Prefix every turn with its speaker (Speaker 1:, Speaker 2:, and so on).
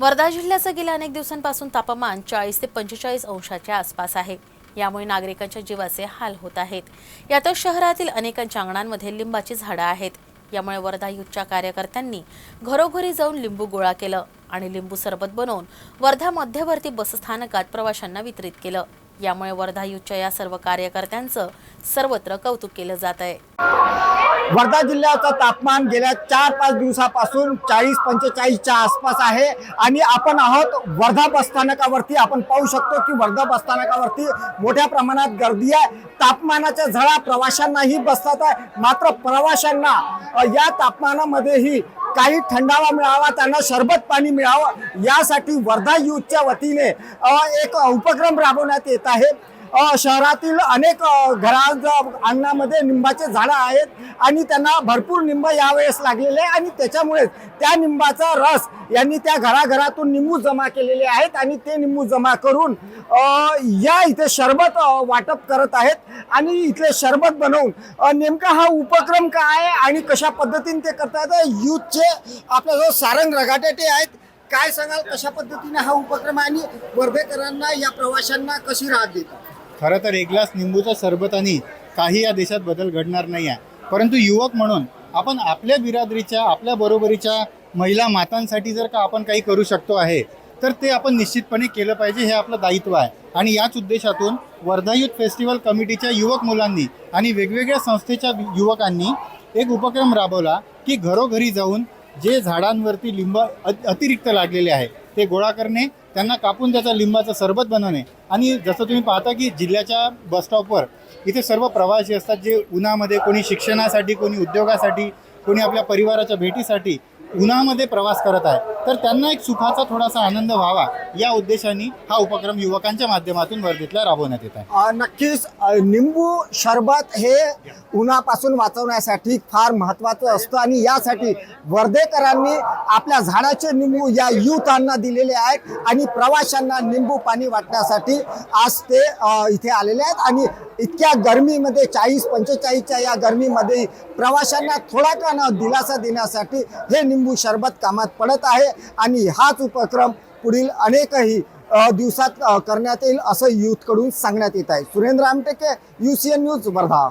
Speaker 1: वर्धा जिल्ह्याचं गेल्या अनेक दिवसांपासून तापमान चाळीस ते पंचेचाळीस अंशाच्या आसपास आहे. यामुळे नागरिकांच्या जीवाचे हाल होत आहेत. यातच शहरातील अनेकांच्या अंगणांमध्ये लिंबाची झाडं आहेत. यामुळे वर्धा युथच्या कार्यकर्त्यांनी घरोघरी जाऊन लिंबू गोळा केलं आणि लिंबू सरबत बनवून वर्धा मध्यवर्ती बसस्थानकात प्रवाशांना वितरित केलं. यामुळे वर्धा युथच्या या सर्व कार्यकर्त्यांचं सर्वत्र कौतुक केलं जात आहे
Speaker 2: वर्धा जिल्ह्याचं तापमान गेल्या चार पाच दिवसापासून चाळीस पंचेचाळीसच्या आसपास आहे. आणि आपण आहोत वर्धा बसस्थानकावरती आपण पाहू शकतो की वर्धा बसस्थानकावरती मोठ्या प्रमाणात गर्दी आहे. तापमानाच्या झळा प्रवाशांनाही बसतात आहे. मात्र प्रवाशांना या तापमानामध्येही काही थंडावा मिळावा त्यांना सरबत पाणी मिळावं यासाठी वर्धा युथच्या वतीने एक उपक्रम राबवण्यात येत आहे. शहरातील अनेक अ, घरांच्या अंगणामध्ये निंबाचे झाडं आहेत आणि त्यांना भरपूर निंब यावेळेस लागलेले आहे आणि त्याच्यामुळे त्या निंबाचा रस यांनी त्या घराघरातून निंबू जमा केलेले आहेत आणि ते निंबू जमा करून या इथे शरबत वाटप करत आहेत आणि इथले शरबत बनवून नेमका हा उपक्रम काय आहे आणि कशा पद्धतीने ते करतात? युथचे आपल्याजवळ सारंग रगाटेटे आहेत काय सांगाल कशा पद्धतीने हा उपक्रम आहे आणि वर्धेकरांना या प्रवाशांना कशी राहत देतात?
Speaker 3: खरं तर एक ग्लास निंबूच्या सरबतानी काही या देशात बदल घडणार नाही आहे. परंतु युवक म्हणून आपण आपल्या बिरादरीच्या आपल्या बरोबरीच्या महिला मातांसाठी जर का आपण काही करू शकतो आहे तर ते आपण निश्चितपणे केलं पाहिजे हे आपलं दायित्व आहे. आणि याच उद्देशातून वर्धा युथ फेस्टिवल कमिटीच्या युवक मुलांनी आणि वेगवेगळ्या संस्थेच्या युवकांनी एक उपक्रम राबवला की घरोघरी जाऊन जे झाडांवरती लिंब अतिरिक्त लागलेले आहे ते गोळा करणे त्यांना कापून त्याचा लिंबाचं सरबत बनवणे. आणि जसं तुम्ही पाहता की जिल्ह्याच्या बसस्टॉपवर इथे सर्व प्रवासी असतात जे उन्हामध्ये कोणी शिक्षणासाठी कोणी उद्योगासाठी कोणी आपल्या परिवाराच्या भेटीसाठी उन्हामध्ये प्रवास करत आहे तर त्यांना एक सुखाचा थोडासा आनंद व्हावा या उद्देशाने हा उपक्रम युवकांच्या माध्यमातून वर्धेतला राबवण्यात येत आहे.
Speaker 2: नक्कीच निंबू सरबत हे उन्हापासून वाचवण्यासाठी फार महत्त्वाचं असतं आणि यासाठी वर्धेकरांनी आपल्या झाडाचे निंबू या युथांना दिलेले आहेत आणि प्रवाशांना निंबू पाणी वाटण्यासाठी आज ते इथे आलेले आहेत आणि इतक्या गरमीमध्ये चाळीस पंचेचाळीसच्या या गरमीमध्ये प्रवाशांना थोडा का न दिलासा देण्यासाठी हे निंबू सरबत कामात पडत आहे. आणि हाच उपक्रम पुढील अनेकही दिवसात करण्यात येईल असं यूथकडून सांगण्यात येत आहे. Surendra आमटेके U C N news Wardha.